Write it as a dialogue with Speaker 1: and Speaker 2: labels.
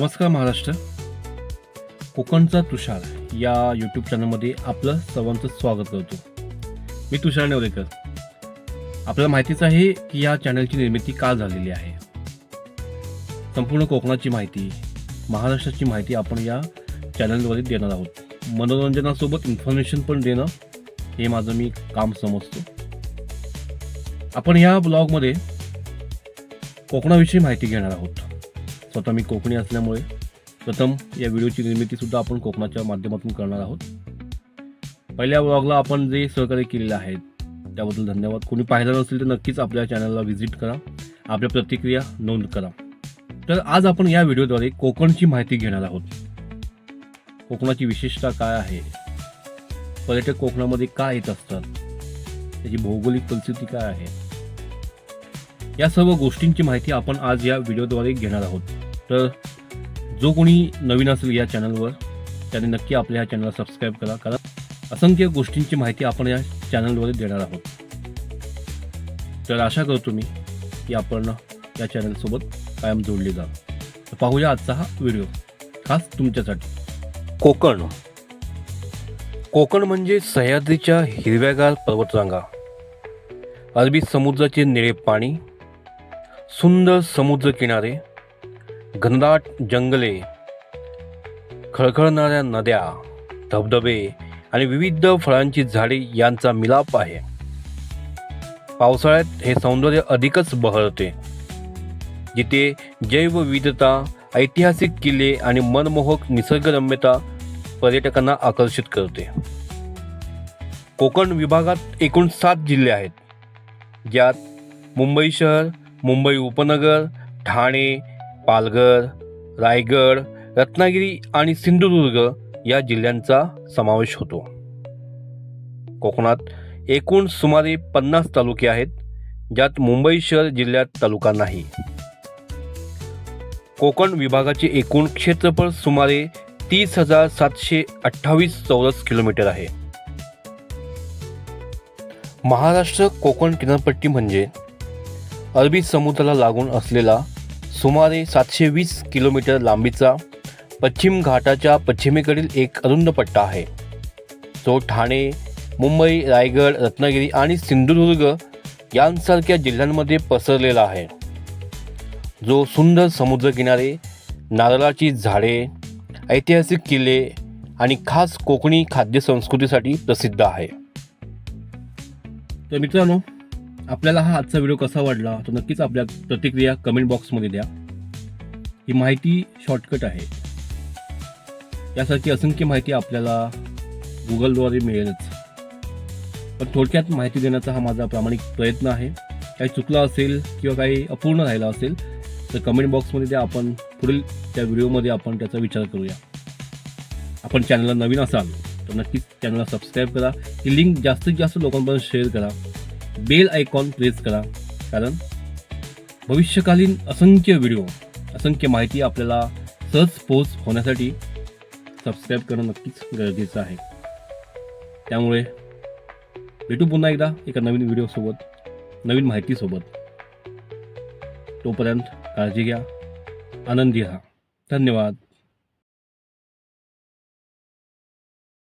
Speaker 1: नमस्कार महाराष्ट्र. कोकणचा तुषार या यूट्यूब चॅनलमध्ये आपलं सर्वांचं स्वागत करतो. मी तुषार नेवरेकर आपल्याला माहितीच आहे की या चॅनलची निर्मिती का झालेली आहे. संपूर्ण कोकणाची माहिती महाराष्ट्राची माहिती आपण या चॅनलद्वारे देणार आहोत. मनोरंजनासोबत इन्फॉर्मेशन पण देणं हे माझं मी काम समजतो. आपण या ब्लॉगमध्ये कोकणाविषयी माहिती घेणार आहोत. स्वतः मी कोकणी असल्यामुळे प्रथम या व्हिडिओची निर्मितीसुद्धा आपण कोकणाच्या माध्यमातून करणार आहोत. पहिल्या ब्लॉगला आपण जे सहकार्य केलेलं आहे त्याबद्दल धन्यवाद. कोणी पाहिलं नसेल तर नक्कीच आपल्या चॅनलला व्हिजिट करा. आपल्या प्रतिक्रिया नोंद करा. तर आज आपण या व्हिडिओद्वारे कोकणची माहिती घेणार आहोत. कोकणाची विशेषता काय आहे? पर्यटक कोकणामध्ये का येत असतात? त्याची भौगोलिक परिस्थिती काय आहे? या सर्व गोष्टींची माहिती आपण आज या व्हिडिओद्वारे घेणार आहोत. तर जो कोणी नवीन असेल या चॅनलवर त्याने नक्की आपल्या ह्या चॅनलला सबस्क्राईब करा. कारण असंख्य गोष्टींची माहिती आपण या चॅनलद्वारे देणार आहोत. तर आशा करतो मी की आपण या चॅनलसोबत कायम जोडले जा तर पाहूया आजचा हा व्हिडिओ खास तुमच्यासाठी. कोकण. कोकण म्हणजे सह्याद्रीच्या हिरव्यागार पर्वतरांगा. अरबी समुद्राचे निळे पाणी सुंदर समुद्र किनारे घनदाट जंगले खळखळणाऱ्या नद्या धबधबे आणि विविध फळांची झाडे यांचा मिलाप आहे. पावसाळ्यात हे सौंदर्य अधिकच बहरते. जिथे जैवविविधता ऐतिहासिक किल्ले आणि मनमोहक निसर्गरम्यता पर्यटकांना आकर्षित करते. कोकण विभागात एकूण सात जिल्हे आहेत. ज्यात मुंबई शहर मुंबई उपनगर ठाणे पालघर रायगड रत्नागिरी आणि सिंधुदुर्ग या जिल्ह्यांचा समावेश होतो. कोकणात एकूण सुमारे पन्नास तालुके आहेत ज्यात मुंबई शहर जिल्ह्यात तालुका नाही. कोकण विभागाचे एकूण क्षेत्रफळ सुमारे तीस हजार सातशे अठ्ठावीस चौरस किलोमीटर आहे. महाराष्ट्र कोकण किनारपट्टी म्हणजे अरबी समुद्राला लागून असलेला सुमारे सातशे वीस किलोमीटर लांबीचा पश्चिम घाटाच्या पश्चिमेकडील एक अरुंद पट्टा आहे. जो ठाणे मुंबई रायगड रत्नागिरी आणि सिंधुदुर्ग यांसारख्या जिल्ह्यांमध्ये पसरलेला आहे. जो सुंदर समुद्रकिनारे नारळाची झाडे ऐतिहासिक किल्ले आणि खास कोकणी खाद्यसंस्कृतीसाठी प्रसिद्ध आहे. तर मित्रांनो आपल्याला हा आजचा व्हिडिओ कसा वाटला तो नक्कीच आपल्या प्रतिक्रिया कमेंट बॉक्समध्ये द्या. ही माहिती शॉर्टकट आहे. यासारखी असंख्य माहिती आपल्याला गुगलद्वारे मिळेलच. पण थोडक्यात माहिती देण्याचा हा माझा प्रामाणिक प्रयत्न आहे. काही चुकला असेल किंवा काही अपूर्ण राहिलं असेल तर कमेंट बॉक्समध्ये द्या. आपण पुढील त्या व्हिडिओमध्ये आपण त्याचा विचार करूया. आपण चॅनलला नवीन असाल तर नक्कीच चॅनलला सबस्क्राईब करा. ही लिंक जास्तीत जास्त लोकांपर्यंत शेअर करा. बेल आयकॉन प्रेस करा कारण भविष्यकालीन असंख्य व्हिडिओ असंख्य माहिती आपल्याला सहज पोच होण्यासाठी सबस्क्राईब करणं नक्कीच गरजेचं आहे. त्यामुळे भेटू पुन्हा एकदा एका नवीन व्हिडिओसोबत नवीन माहितीसोबत तोपर्यंत काळजी घ्या आनंदी राहा. धन्यवाद.